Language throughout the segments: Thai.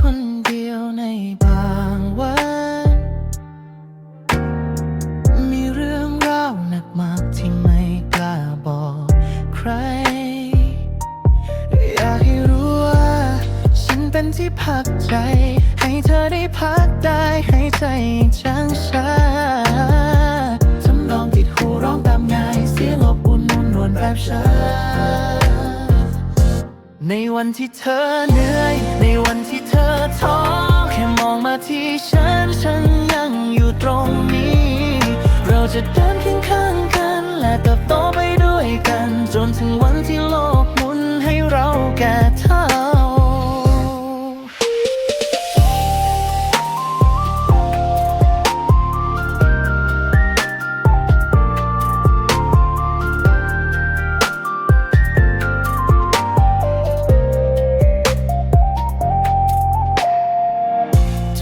คนเดียวในบางวัน มีเรื่องราวหนักมากที่ไม่กล้าบอกใคร อยากให้รู้ว่า ฉันเป็นที่พักใจ ให้เธอได้พักได้ให้ใจจางชาทำนองติดหูร้องตามง่าย เสียงอบอุ่นนุ่นนวลแบบฉัน ในวันที่เธอเหนื่อย ในวันที่เธอท้อแค่มองมาที่ฉัน ฉันยังอยู่ตรงนี้ เราจะเดินเคียงข้างกัน และเติบโตไปด้วยกัน จนถึงวันที่โลกหมุนให้เราแก่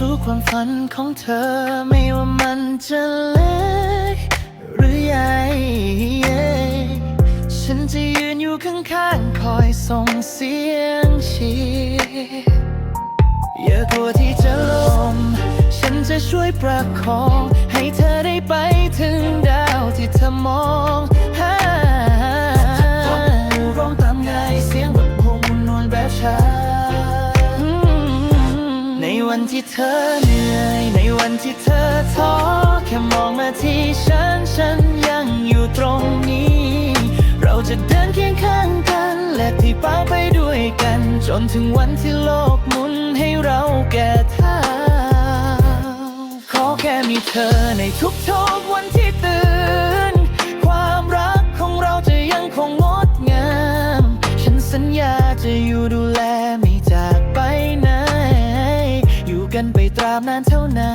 ทุกความฝันของเธอไม่ว่ามันจะเล็กหรือใหญ่ ฉันจะยืนอยู่ข้างๆ คอยส่งเสียงเชียร์อย่ากลัวที่จะล้มฉันจะช่วยประคอง ให้เธอได้ไปถึงดาวที่เธอมอง วันที่เธอเหนื่อย ในวันที่เธอท้อแค่มองมาที่ฉัน ฉันยังอยู่ตรงนี้ เราจะเดินเคียงข้างกัน และที่ป้าไปด้วยกัน จนถึงวันที่โลกหมุนให้เราแก่เท่าขอแค่มีเธอในทุกๆวันที่ตื่น ความรักของเราจะยังคงงดงาม ฉันสัญญาจะอยู่ดู กันไปตราบนานเท่านา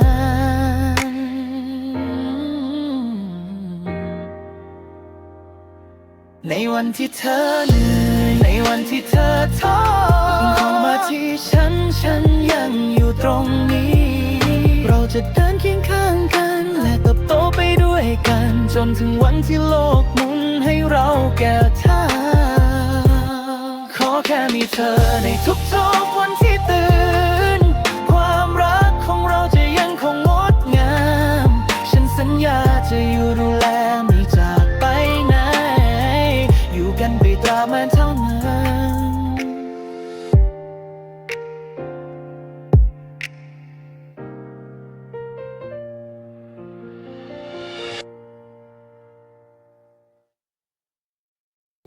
นในวันที่เธอเหนื่อยในวันที่เธอท้อเข้ามาที่ฉันฉันยังอยู่ตรงนี้ เราจะเดินเคียงข้างกัน และเติบโตไปด้วยกัน จนถึงวันที่โลกหมุนให้เราแก่เท่าขอแค่มีเธอในทุกๆวันที่ comment.